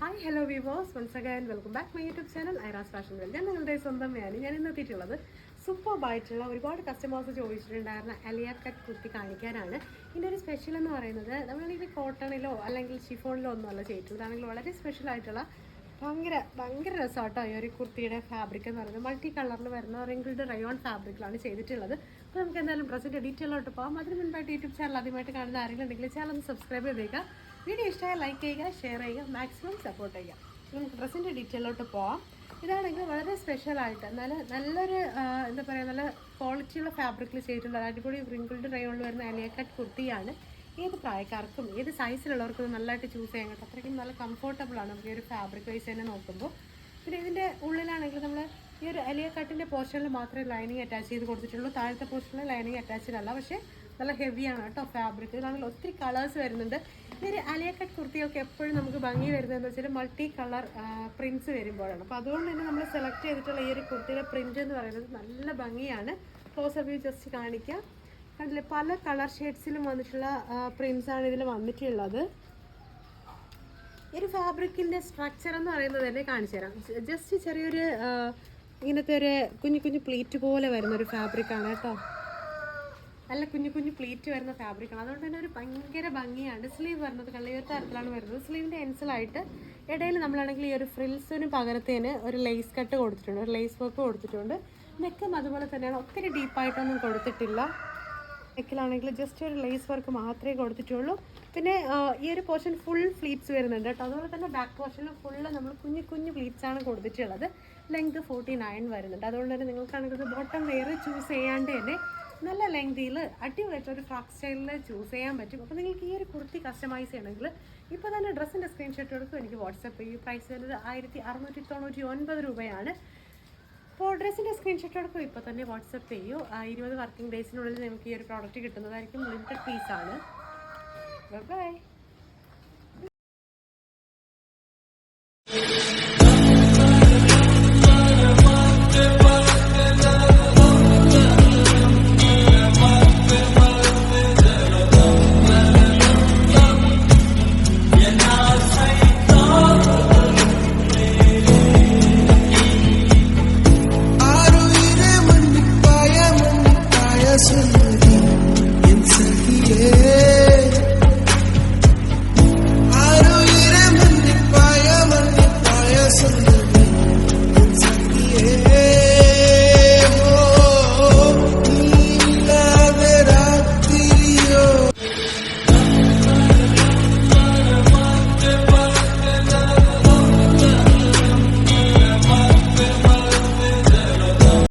Hi hello viewers once again welcome back my YouTube channel Aira's fashion well ഞാൻ നിങ്ങളുടെ സ്വന്തം ഞാൻ ഞാൻ ഇന്ന് എത്തിയിട്ടുള്ളത് സൂപ്പർബായിട്ടുള്ള ഒരുപാട് കസ്റ്റമേഴ്സ് ചോദിച്ചിട്ടുണ്ടായിരുന്ന അലിയ കട്ട് കുർത്തി കാണിക്കാനാണ്. ഇതിന്റെ ഒരു സ്പെഷ്യൽ എന്ന് പറയുന്നത് നമ്മളിത് കോട്ടണിലോ അല്ലെങ്കിൽ ഷിഫോണിലോ ഒന്നുമല്ല ചെയ്തിട്ടുള്ളത് ആണെങ്കിൽ വളരെ സ്പെഷ്യൽ ആയിട്ടുള്ള ഭയങ്കര ഭയങ്കര രസമാട്ടോ ഈ ഒരു കുർത്തിയുടെ ഫാബ്രിക് എന്ന് പറയുന്നത്. മൾട്ടി കളറിൽ വരുന്ന റിങ്കിൾഡ് റയോൺ ഫാബ്രിക്കിലാണ് ചെയ്തിട്ടുള്ളത്. അപ്പോൾ നമുക്ക് എന്തായാലും ഡ്രസ്സിന്റെ ഡീറ്റെയിലോട്ട് പോകാം അതിന് മുൻപായിട്ട് യൂട്യൂബ് ചാനൽ ആദ്യമായിട്ട് കാണുന്ന ആരെങ്കിലും ഉണ്ടെങ്കിൽ ചാനൽ ഒന്ന് സബ്സ്ക്രൈബ് ചെയ്തേക്കുക വീഡിയോ ഇഷ്ടമായ ലൈക്ക് ചെയ്യുക ഷെയർ ചെയ്യുക മാക്സിമം സപ്പോർട്ട് ചെയ്യുക. നമുക്ക് ഡ്രസ്സിന്റെ ഡീറ്റെയിലോട്ട് പോവാം. ഇതാണെങ്കിൽ വളരെ സ്പെഷ്യലായിട്ട് നല്ല നല്ലൊരു എന്താ പറയുക നല്ല ക്വാളിറ്റിയുള്ള ഫാബ്രിക്കിൽ ചെയ്തിട്ടുള്ള അടിപൊളി റിങ്കിൾഡ് റയോണിൽ വരുന്ന കട്ട് കുർത്തിയാണ്. ഏത് പ്രായക്കാർക്കും ഏത് സൈസിലുള്ളവർക്കും നല്ലതായിട്ട് ചൂസ് ചെയ്യാൻ കേട്ടോ. അത്രയ്ക്കും നല്ല കംഫർട്ടബിൾ ആണ് നമുക്ക് ഈ ഒരു ഫാബ്രിക് വൈസ് തന്നെ നോക്കുമ്പോൾ. പിന്നെ ഇതിന്റെ ഉള്ളിലാണെങ്കിൽ നമ്മൾ ഈ ഒരു അലിയ കട്ടിന്റെ പോർഷനിൽ മാത്രമേ ലൈനിങ് അറ്റാച്ച് ചെയ്ത് കൊടുത്തിട്ടുള്ളൂ. താഴത്തെ പോർഷനിൽ ലൈനിങ് അറ്റാച്ച്ഡ് അല്ല. പക്ഷേ നല്ല ഹെവിയാണ് കേട്ടോ ഫാബ്രിക് ഇതാണെങ്കിൽ ഒത്തിരി കളേഴ്സ് വരുന്നുണ്ട്. ഒരു അലയക്കട്ട് കട്ട് കുർത്തികൾക്ക് എപ്പോഴും നമുക്ക് ഭംഗി വരുന്നതെന്ന് വെച്ചാൽ മൾട്ടി കളർ പ്രിന്റ്സ് വരുമ്പോഴാണ്. അപ്പോൾ അതുകൊണ്ട് തന്നെ നമ്മൾ സെലക്ട് ചെയ്തിട്ടുള്ള ഈ ഒരു കുർത്തിയുടെ പ്രിന്റ് എന്ന് പറയുന്നത് നല്ല ഭംഗിയാണ്. ക്ലോസ് വ്യൂ ജസ്റ്റ് കാണിക്കാം. കണ്ടില്ലേ പല കളർ ഷെയ്ഡ്സിലും വന്നിട്ടുള്ള പ്രിൻസ് ആണ് ഇതിൽ വന്നിട്ടുള്ളത്. ഒരു ഫാബ്രിക്കിന്റെ സ്ട്രക്ചർ എന്ന് പറയുന്നത് തന്നെ കാണിച്ചു തരാം. ജസ്റ്റ് ചെറിയൊരു ഇങ്ങനത്തെ ഒരു കുഞ്ഞു കുഞ്ഞു പ്ലീറ്റ് പോലെ വരുന്ന ഒരു ഫാബ്രിക്കാണ് കേട്ടോ. നല്ല കുഞ്ഞു കുഞ്ഞു പ്ലീറ്റ് വരുന്ന ഫാബ്രിക്കാണ് അതുകൊണ്ട് തന്നെ ഒരു ഭയങ്കര ഭംഗിയാണ്. സ്ലീവ് വരുന്നത് കള്ളിയൊരു തരത്തിലാണ് വരുന്നത്. സ്ലീവിന്റെ എൻസിലായിട്ട് ഇടയിൽ നമ്മളാണെങ്കിൽ ഈ ഒരു ഫ്രിൽസിന് പകരത്തേന് ഒരു ലേസ് കട്ട് കൊടുത്തിട്ടുണ്ട് ഒരു ലേസ് വർക്ക് കൊടുത്തിട്ടുണ്ട്. നെക്കും അതുപോലെ തന്നെയാണ്. ഒത്തിരി ഡീപ്പായിട്ടൊന്നും കൊടുത്തിട്ടില്ല. നെക്കിലാണെങ്കിൽ ജസ്റ്റ് ഒരു ലേസ് വർക്ക് മാത്രമേ കൊടുത്തിട്ടുള്ളൂ. പിന്നെ ഈ ഒരു പോർഷൻ ഫുൾ ഫ്ലീറ്റ്സ് വരുന്നുണ്ട് കേട്ടോ. അതുപോലെ തന്നെ ബാക്ക് പോർഷനിൽ ഫുള്ള് നമ്മൾ കുഞ്ഞു കുഞ്ഞു ഫ്ലീറ്റ്സ് ആണ് കൊടുത്തിട്ടുള്ളത്. ലെങ്ത് ഫോർട്ടി നയൻ വരുന്നുണ്ട്. അതുകൊണ്ട് തന്നെ നിങ്ങൾക്കാണെങ്കിൽ ബോട്ടം വെയർ ചൂസ് ചെയ്യാണ്ട് തന്നെ നല്ല ലെങ്തിയിൽ അടിപൊളിയായിട്ട് ഒരു ഫ്രാക്ക് സ്റ്റൈലിൽ ചൂസ് ചെയ്യാൻ പറ്റും. അപ്പോൾ നിങ്ങൾക്ക് ഈ ഒരു കുർത്തി കസ്റ്റമൈസ് ചെയ്യണമെങ്കിൽ ഇപ്പോൾ തന്നെ ഡ്രസ്സിന്റെ സ്ക്രീൻഷോട്ട് എടുക്കും. എനിക്ക് വാട്സപ്പ് ചെയ്യും പ്രൈസ് വരുന്നത് ആയിരത്തി അറുന്നൂറ്റി തൊണ്ണൂറ്റി ഒൻപത് രൂപയാണ് അപ്പോൾ ഡ്രസ്സിന്റെ സ്ക്രീൻഷോട്ട് എടുക്കും. ഇപ്പോൾ തന്നെ വാട്സപ്പ് ചെയ്യൂ. ഇരുപത് വർക്കിംഗ് ഡേയ്സിനുള്ളിൽ നിങ്ങൾക്ക് ഈ ഒരു പ്രോഡക്റ്റ് കിട്ടുന്നതായിരിക്കും. ലിമിറ്റഡ് പീസാണ് ബൈ